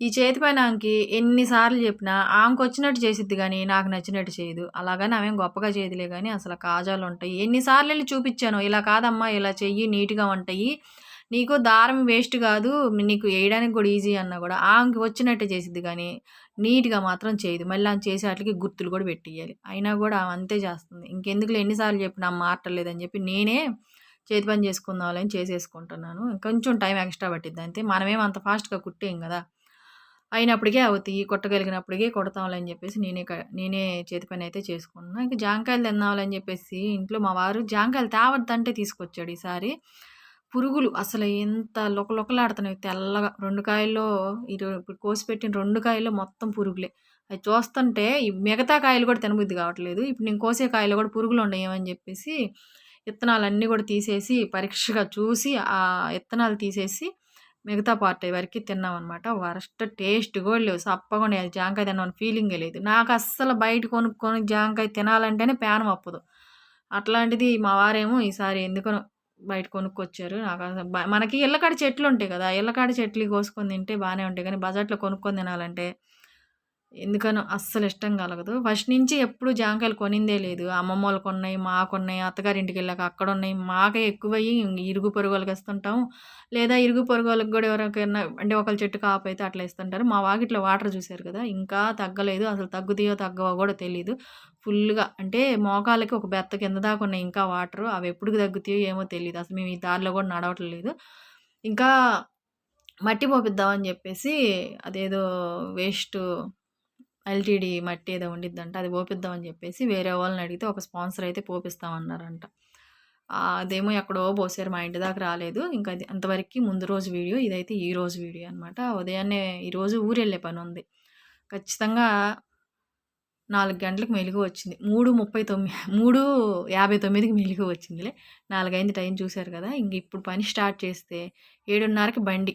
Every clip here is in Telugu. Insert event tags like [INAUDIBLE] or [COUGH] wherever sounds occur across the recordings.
ఈ చేతి పైన ఆమెకి ఎన్నిసార్లు చెప్పినా ఆమెకు వచ్చినట్టు చేసిద్ది కానీ నాకు నచ్చినట్టు చేయదు. అలాగని ఆమె గొప్పగా చేయదులే కానీ అసలు కాజాలు ఉంటాయి. ఎన్నిసార్లు వెళ్ళి చూపించాను ఇలా కాదమ్మా ఇలా చెయ్యి నీట్గా ఉంటాయి. నీకు దారం వేస్ట్ కాదు నీకు వేయడానికి కూడా ఈజీ అన్నా కూడా ఆమెకి వచ్చినట్టే చేసిద్ది కానీ నీట్గా మాత్రం చేయదు. మళ్ళీ ఆమె చేసే వాటికి గుర్తులు కూడా పెట్టియాలి అయినా కూడా ఆమె అంతే చేస్తుంది. ఇంకెందుకులే ఎన్నిసార్లు చెప్పినా మారటలేదని చెప్పి నేనే చేతి పని చేసుకుందామని చేసేసుకుంటున్నాను. కొంచెం టైం ఎక్స్ట్రా పట్టిద్ది అంతే. మనమేం అంత ఫాస్ట్గా కుట్టేం కదా. అయినప్పటికీ అవుతాయి కొట్టగలిగినప్పటికీ కొడతాంలే చెప్పేసి నేనే నేనే చేతి పని అయితే చేసుకున్నాను ఇంకా జాంకాయలు తిన్నామని చెప్పేసి ఇంట్లో మా వారు జాంకాయలు తేవద్దంటే తీసుకొచ్చాడు ఈసారి. పురుగులు అసలు ఎంత లొకలొకలాడుతున్నాయి తెల్లగా రెండు కాయల్లో ఇప్పుడు కోసి పెట్టిన రెండు కాయల్లో మొత్తం పురుగులే. అవి చూస్తుంటే మిగతా కాయలు కూడా తినబుద్ధి కావట్లేదు. ఇప్పుడు నేను కోసే కాయలు కూడా పురుగులు ఉండేమని చెప్పేసి విత్తనాలన్నీ కూడా తీసేసి పరీక్షగా చూసి ఆ విత్తనాలు తీసేసి మిగతా పార్ట్ వరకు తిన్నామన్నమాట. వరస్ట్ టేస్ట్ కూడా లేవు. సప్పగా జాంకాయ తిన్నామని ఫీలింగే లేదు. నాకు అస్సలు బయట కొనుక్కొని జాంకాయ తినాలంటేనే పేనం అప్పదు. అట్లాంటిది మా వారేమో ఈసారి ఎందుకనో బయట కొనుక్కొచ్చారు. నాకు మనకి ఇళ్ళకాడ చెట్లు ఉంటాయి కదా. ఇళ్ళకాడ చెట్లు కోసుకొని తింటే బాగానే ఉంటాయి. కానీ బజార్లో కొనుక్కొని తినాలంటే ఎందుకనో అస్సలు ఇష్టం కలగదు. ఫస్ట్ నుంచి ఎప్పుడు జాంకాయలు కొనిందే లేదు. అమ్మమ్మ వాళ్ళకు ఉన్నాయి అత్తగారి అత్తగారింటికి వెళ్ళాక అక్కడ ఉన్నాయి. మాకే ఎక్కువయ్యి ఇరుగు పొరుగు వాళ్ళకి ఇస్తుంటాం లేదా ఇరుగు పొరుగు వాళ్ళకి కూడా ఎవరికైనా అంటే ఒకళ్ళ చెట్టు కాపు అయితే అట్లా ఇస్తుంటారు మా వాకిట్లో వాటర్ చూశారు కదా ఇంకా తగ్గలేదు. అసలు తగ్గుతాయో తగ్గవో కూడా తెలియదు ఫుల్గా అంటే మోకాలకి ఒక బెత్త కింద దాకా ఉన్నాయి ఇంకా వాటర్. అవి ఎప్పుడు తగ్గుతాయో ఏమో తెలియదు అసలు మేము ఈ దారిలో కూడా నడవట్లేదు ఇంకా మట్టి పోపిద్దామని చెప్పేసి అదేదో వేస్ట్ ఎల్టీడీ మట్టి ఏదో ఉండిద్దంట అది పోపిద్దామని చెప్పేసి వేరే వాళ్ళని అడిగితే ఒక స్పాన్సర్ అయితే పోపిస్తామన్నారంట. అదేమో ఎక్కడో పోసారు మా ఇంటి దాకా రాలేదు. ఇంకా అది అంతవరకు ముందు రోజు వీడియో ఇదైతే ఈ రోజు వీడియో అనమాట ఉదయాన్నే ఈరోజు ఊరు వెళ్ళే పని ఉంది. ఖచ్చితంగా నాలుగు గంటలకు మెలుగు వచ్చింది. మూడు ముప్పై తొమ్మిది మూడు యాభై తొమ్మిదికి మెలుగు వచ్చిందిలే. నాలుగైంది టైం చూశారు కదా ఇంక ఇప్పుడు పని స్టార్ట్ చేస్తే ఏడున్నరకి బండి.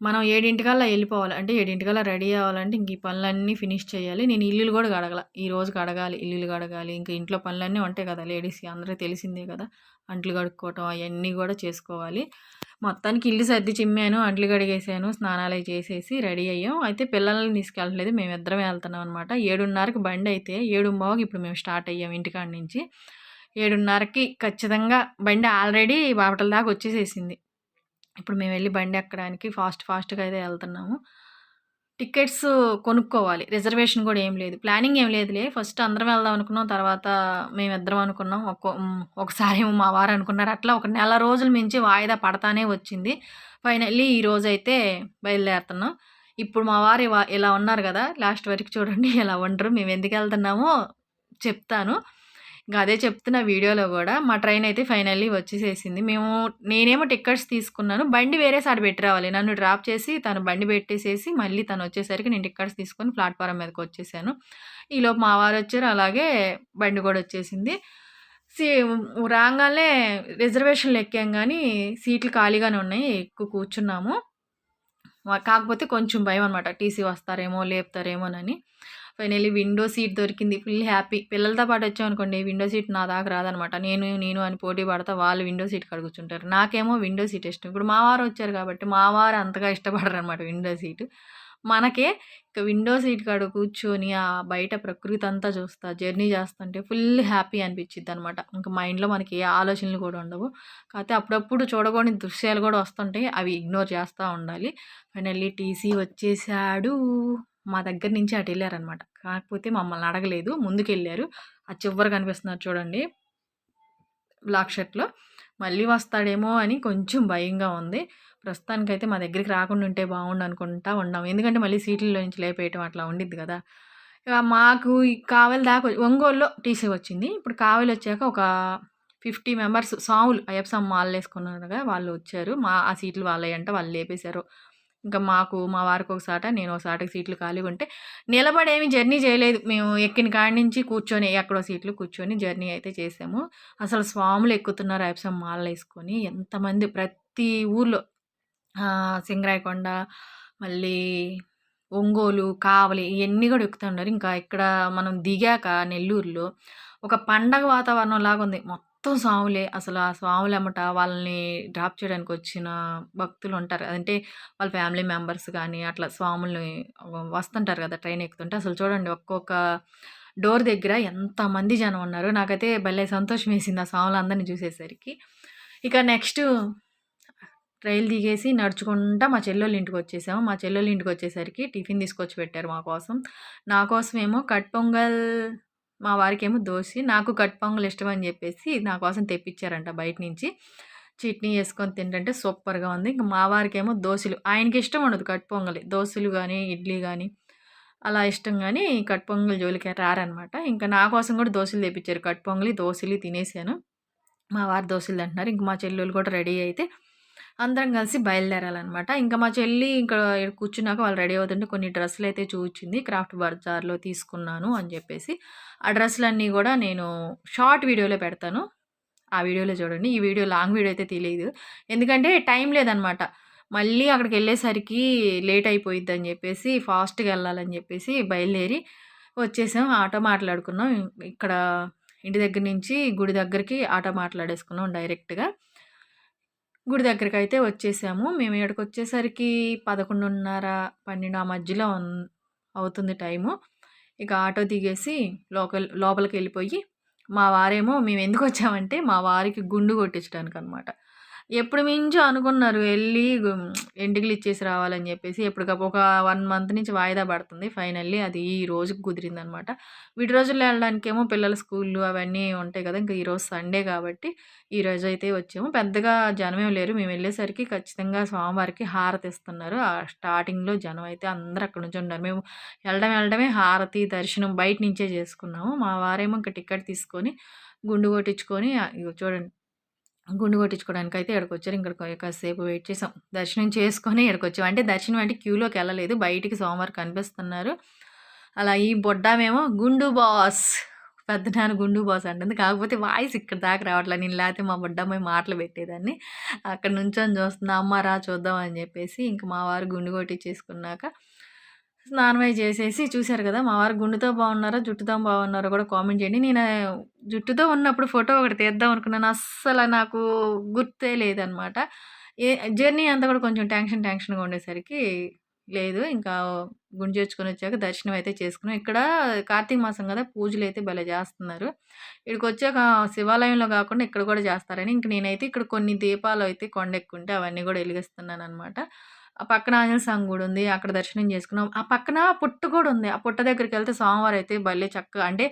మనం ఏడింటికల్లా వెళ్ళిపోవాలి. అంటే ఏడింటికల్లా రెడీ అవ్వాలంటే ఇంక ఈ పనులన్నీ ఫినిష్ చేయాలి. నేను ఇల్లులు కూడా కడగల. ఈ రోజు కడగాలి ఇల్లులు కడగాలి. ఇంకా ఇంట్లో పనులన్నీ ఉంటాయి కదా లేడీస్కి అందరూ తెలిసిందే కదా. అంట్లు కడుక్కోవటం అవన్నీ కూడా చేసుకోవాలి. మొత్తానికి ఇల్లు సర్ది చిమ్మాను అంట్లు కడిగేసాను స్నానాలు చేసేసి రెడీ అయ్యాం. అయితే పిల్లల్ని తీసుకెళ్ళట్లేదు. మేము ఇద్దరం వెళ్తున్నాం అనమాట ఏడున్నరకి బండి అయితే ఏడు బావకి ఇప్పుడు మేము స్టార్ట్ అయ్యాం ఇంటికాడ నుంచి. ఏడున్నరకి ఖచ్చితంగా బండి ఆల్రెడీ బాపటల దాకా వచ్చేసేసింది. ఇప్పుడు మేము వెళ్ళి బండి ఎక్కడానికి ఫాస్ట్ ఫాస్ట్గా అయితే వెళ్తున్నాము. టికెట్స్ కొనుక్కోవాలి. రిజర్వేషన్ కూడా ఏం లేదు. ప్లానింగ్ ఏం లేదులే. ఫస్ట్ అందరం వెళ్దాం అనుకున్నాం. తర్వాత మేము ఇద్దరం అనుకున్నాం. ఒక్కో ఒకసారి మా వారు అనుకున్నారు. అట్లా ఒక నెల రోజుల మించి వాయిదా పడతానే వచ్చింది. ఫైనల్లీ ఈ రోజు అయితే బయలుదేరుతున్నాం. ఇప్పుడు మా వారు ఇలా ఉన్నారు కదా లాస్ట్ వరకు చూడండి [LAUGHS] ఇలా ఉండరు మేము ఎందుకు వెళ్తున్నామో చెప్తాను. ఇంకా అదే చెప్తున్న వీడియోలో కూడా మా ట్రైన్ అయితే ఫైనల్లీ వచ్చేసేసింది. మేము నేనేమో టికెట్స్ తీసుకున్నాను. బండి వేరే సార్ పెట్టి రావాలి. నన్ను డ్రాప్ చేసి తను బండి పెట్టేసేసి మళ్ళీ తను వచ్చేసరికి నేను టికెట్స్ తీసుకొని ప్లాట్ఫారం మీదకి వచ్చేసాను. ఈలోపు మా వారు వచ్చారు. అలాగే బండి కూడా వచ్చేసింది. సీ రాగానే రిజర్వేషన్లు ఎక్కాం కానీ సీట్లు ఖాళీగానే ఉన్నాయి. ఎక్కువ కూర్చున్నాము. కాకపోతే కొంచెం భయం అనమాట టీసీ వస్తారేమో లేపుతారేమోనని. ఫైనల్లీ విండో సీట్ దొరికింది. Full happy. పిల్లలతో పాటు వచ్చామనుకోండి విండో సీట్ నా దాకా రాదనమాట. నేను నేను అని పోటీ పడతా వాళ్ళు విండో సీట్ కాడ కూర్చుంటారు. నాకేమో విండో సీట్ ఇష్టం. ఇప్పుడు మా వారు వచ్చారు కాబట్టి మా వారు అంతగా ఇష్టపడరు అనమాట విండో సీట్. మనకే ఇక విండో సీట్ కాడ కూర్చొని ఆ బయట ప్రకృతి అంతా చూస్తా జర్నీ చేస్తుంటే ఫుల్ హ్యాపీ అనిపించింది అనమాట ఇంకా మైండ్లో మనకి ఏ ఆలోచనలు కూడా ఉండవు. కాకపోతే అప్పుడప్పుడు చూడకూడని దృశ్యాలు కూడా వస్తుంటాయి. అవి ఇగ్నోర్ చేస్తూ ఉండాలి. ఫైనల్లీ టీసీ వచ్చేసాడు. మా దగ్గర నుంచి అటు వెళ్ళారనమాట. కాకపోతే మమ్మల్ని అడగలేదు. ముందుకెళ్ళారు. ఆ చివరి కనిపిస్తున్నారు చూడండి. బ్లాక్ షర్ట్లో. మళ్ళీ వస్తాడేమో అని కొంచెం భయంగా ఉంది. ప్రస్తుతానికైతే మా దగ్గరికి రాకుండా ఉంటే బాగుండు అనుకుంటా ఉన్నాం. ఎందుకంటే మళ్ళీ సీట్లలో నుంచి లేపేయటం అట్లా ఉండిద్ది కదా. ఇక మాకు కావలి దాకా ఒంగోలులో టీసీ వచ్చింది. ఇప్పుడు కావలి వచ్చాక ఒక ఫిఫ్టీ మెంబర్స్ సాములు అయ్యప్ప మాల్ వేసుకున్నారుగా వాళ్ళు వచ్చారు. మా ఆ సీట్లు వాళ్ళయంట వాళ్ళు లేపేశారు. ఇంకా మాకు మా వారికి ఒకసాట నేను ఒకసాటకి సీట్లు ఖాళీగా ఉంటే నిలబడేమి జర్నీ చేయలేదు. మేము ఎక్కిన కాడి నుంచి కూర్చొని ఎక్కడో సీట్లు కూర్చొని జర్నీ అయితే చేసాము. అసలు స్వాములు ఎక్కుతున్నారు ఐప్సం మాలలు వేసుకొని. ఎంతమంది ప్రతి ఊర్లో సింగరాయకొండ మళ్ళీ ఒంగోలు కావలి ఇవన్నీ కూడా ఎక్కుతున్నారు ఇంకా ఇక్కడ మనం దిగాక నెల్లూరులో ఒక పండగ వాతావరణం లాగా ఉంది మొత్తం మొత్తం స్వాములే. అసలు ఆ స్వాములెమ్మట వాళ్ళని డ్రాప్ చేయడానికి వచ్చిన భక్తులు ఉంటారు అంటే వాళ్ళ ఫ్యామిలీ మెంబర్స్ కానీ అట్లా స్వాముల్ని వస్తుంటారు కదా ట్రైన్ ఎక్కుతుంటే అసలు చూడండి ఒక్కొక్క డోర్ దగ్గర ఎంతమంది జనం ఉన్నారు. నాకైతే భలే సంతోషమేసింది ఆ స్వాములందరిని చూసేసరికి. ఇక నెక్స్ట్ రైలు దిగేసి నడుచుకుంటా మా చెల్లోళ్ళు ఇంటికి వచ్చేసాము మా చెల్లోళ్ళు ఇంటికి వచ్చేసరికి టిఫిన్ తీసుకొచ్చి పెట్టారు మా కోసం. నా కోసమేమో కట్ పొంగల్, మా వారికేమో దోశ నాకు కట్ ఇష్టం అని చెప్పేసి నా కోసం తెప్పించారంట బయట నుంచి. చట్నీ వేసుకొని తింటంటే సూపర్‌గా ఉంది. ఇంక మా వారికేమో ఆయనకి ఇష్టం ఉండదు కట్పొంగలి పొంగలి. కానీ ఇడ్లీ కానీ అలా ఇష్టం కానీ కట్ జోలికి రారనమాట. ఇంకా నా కోసం కూడా దోశలు తెప్పించారు కట్ పొంగలి, తినేసాను. మా వారు దోశలు తింటున్నారు. ఇంక మా చెల్లెలు కూడా రెడీ అయితే అందరం కలిసి బయలుదేరాలన్నమాట ఇంకా మా చెల్లి ఇంకా కూర్చున్నాక వాళ్ళు రెడీ అవుతుంటే కొన్ని డ్రెస్సులు అయితే చూచింది క్రాఫ్ట్ బజార్‌లో తీసుకున్నాను అని చెప్పేసి ఆ డ్రెస్సులన్నీ కూడా నేను షార్ట్ వీడియోలో పెడతాను. ఆ వీడియోలో చూడండి. ఈ వీడియో లాంగ్ వీడియో అయితే తెలియదు ఎందుకంటే టైం లేదనమాట. మళ్ళీ అక్కడికి వెళ్ళేసరికి లేట్ అయిపోయిద్దని చెప్పేసి ఫాస్ట్‌గా వెళ్ళాలని చెప్పేసి బయలుదేరి వచ్చేసాం. ఆటో మాట్లాడుకున్నాం. ఇక్కడ ఇంటి దగ్గర నుంచి గుడి దగ్గరికి ఆటో మాట్లాడేసుకున్నాం డైరెక్ట్‌గా. గుడి దగ్గరకైతే వచ్చేసాము. మేము ఇక్కడికి వచ్చేసరికి పదకొండున్నర పన్నెండు ఆ మధ్యలో అవుతుంది టైము. ఇక ఆటో దిగేసి లోకల్ వెళ్ళిపోయి మా వారేమో మేము ఎందుకు వచ్చామంటే మా వారికి గుండు కొట్టించడానికనమాట. ఎప్పుడు మించో అనుకున్నారు వెళ్ళి గు ఇచ్చేసి రావాలని చెప్పేసి ఎప్పటికప్పుడు ఒక వన్ మంత్ నుంచి వాయిదా పడుతుంది. ఫైనల్లీ అది ఈ రోజుకి కుదిరిందనమాట. వీటి రోజుల్లో వెళ్ళడానికేమో పిల్లల స్కూల్లు అవన్నీ ఉంటాయి కదా ఇంక ఈరోజు సండే కాబట్టి ఈ రోజు అయితే వచ్చాము. పెద్దగా జనమే లేరు. మేము వెళ్ళేసరికి ఖచ్చితంగా స్వామివారికి హారతిస్తున్నారు. ఆ స్టార్టింగ్‌లో జనం అయితే అందరూ అక్కడ నుంచున్నారు. మేము వెళ్ళడం వెళ్ళడమే హారతి, దర్శనం బయట నుంచే చేసుకున్నాము మా వారేమో ఇంకా టికెట్ తీసుకొని గుండు కొట్టించుకొని చూడండి గుండు కొట్టించుకోవడానికి గుండు ఇక్కడికి వచ్చారు ఇక్కడ కాసేపు వెయిట్ చేసాం. దర్శనం చేసుకొని ఈడకొచ్చాం. అంటే దర్శనం అంటే క్యూలోకి వెళ్ళలేదు బయటికి సోమవారు కనిపిస్తున్నారు. అలా ఈ బొడ్డామేమో గుండు బాస్ పెద్దనాన్న గుండు బాస్ అంటుంది. కాకపోతే వాయిస్ ఇక్కడ దాకా రావట్లే. నేను లేతే మా బుడ్డమ్మాయి మాటలు పెట్టేదాన్ని. అక్కడ నుంచొని చూస్తుంది. అమ్మ రా చూద్దాం అని చెప్పేసి ఇంక మా వారు గుండు కొట్టించేసుకున్నాక స్నానం అయి చేసేసి చూశారు కదా మా వారు గుండుతో బాగున్నారా? జుట్టుతో బాగున్నారో కూడా కామెంట్ చేయండి. నేను జుట్టుతో ఉన్నప్పుడు ఫోటో ఒకటి తీద్దాం అనుకున్నాను. అస్సలు నాకు గుర్తే లేదనమాట. ఏ జర్నీ అంతా కూడా కొంచెం టెన్షన్ టెన్షన్‌గా ఉండేసరికి లేదు. ఇంకా గుండి చేర్చుకొని వచ్చాక దర్శనం అయితే చేసుకున్నాం. ఇక్కడ కార్తీక మాసం కదా పూజలు అయితే భలే చేస్తున్నారు ఇక్కడికి వచ్చాక శివాలయంలో కాకుండా ఇక్కడ కూడా చేస్తారని ఇంక నేనైతే ఇక్కడ కొన్ని దీపాలు అయితే కొండెక్కుంటే అవన్నీ కూడా వెలిగిస్తున్నాను అనమాట ఆ పక్కన ఆంజనేయ స్వామి గుడి ఉంది. అక్కడ దర్శనం చేసుకున్నాం. ఆ పక్కన పుట్ట కూడా ఉంది. ఆ పుట్ట సోమవారం అయితే భలే చక్కగా అంటే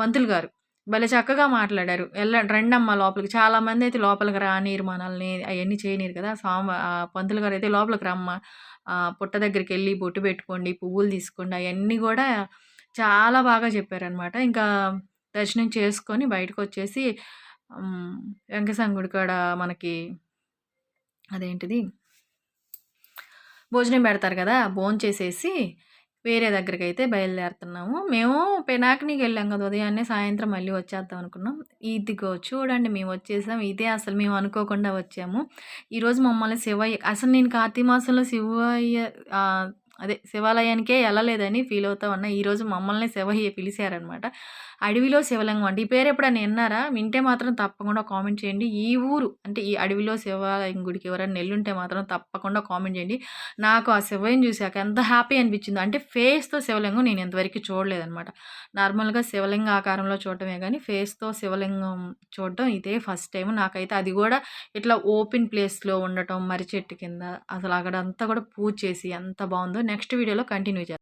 పంతులు గారు భలే చక్కగా మాట్లాడారు. వెళ్ళ రండమ్మా లోపలికి. చాలామందయితే లోపలికి రానీయరు మనల్ని. అవన్నీ చేయనీరు కదా! స్వామి పంతులు గారు అయితే లోపలికి రమ్మా పుట్ట దగ్గరికి వెళ్ళి బొట్టు పెట్టుకోండి, పువ్వులు తీసుకోండి అవన్నీ కూడా చాలా బాగా చెప్పారనమాట. ఇంకా దర్శనం చేసుకొని బయటకొచ్చేసి వచ్చేసి వెంకసంగుడి గుడి కాడ మనకి అదేంటిది భోజనం పెడతారు గదా! భోంచేసేసి వేరే దగ్గరికైతే బయలుదేరుతున్నాము. మేము పెనాకినికెళ్ళాం కదా ఉదయాన్నే సాయంత్రం మళ్ళీ వచ్చేద్దాం అనుకున్నాం. ఇదిగో చూడండి మేము వచ్చేసాం ఇదే అసలు మేము అనుకోకుండా వచ్చాము. ఈరోజు మమ్మల్ని శివయ్య అసలు నేను కార్తీక మాసంలో శివయ్య అదే శివాలయానికే వెళ్ళలేదని ఫీల్ అవుతా ఉన్నా. ఈరోజు మమ్మల్ని శివయ్య పిలిచారనమాట అడవిలో శివలింగం అంటే ఈ పేరు ఎప్పుడైనా విన్నారా? వింటే మాత్రం తప్పకుండా కామెంట్ చేయండి. ఈ ఊరు అంటే ఈ అడవిలో శివాలయం గుడికి ఎవరైనా నెల్లుంటే మాత్రం తప్పకుండా కామెంట్ చేయండి. నాకు ఆ శివయం చూసాక ఎంత హ్యాపీ అనిపించిందో. అంటే ఫేస్‌తో శివలింగం నేను ఇంతవరకు చూడలేదనమాట. నార్మల్‌గా శివలింగ ఆకారంలో చూడటమే కానీ ఫేస్‌తో శివలింగం చూడటం ఇదే ఫస్ట్ టైం నాకైతే అది కూడా ఇట్లా ఓపెన్ ప్లేస్‌లో ఉండటం, మర్రి చెట్టు కింద అసలు అక్కడంతా కూడా పూజ చేసి ఎంత బాగుందో నెక్స్ట్ వీడియోలో కంటిన్యూ చేస్తాను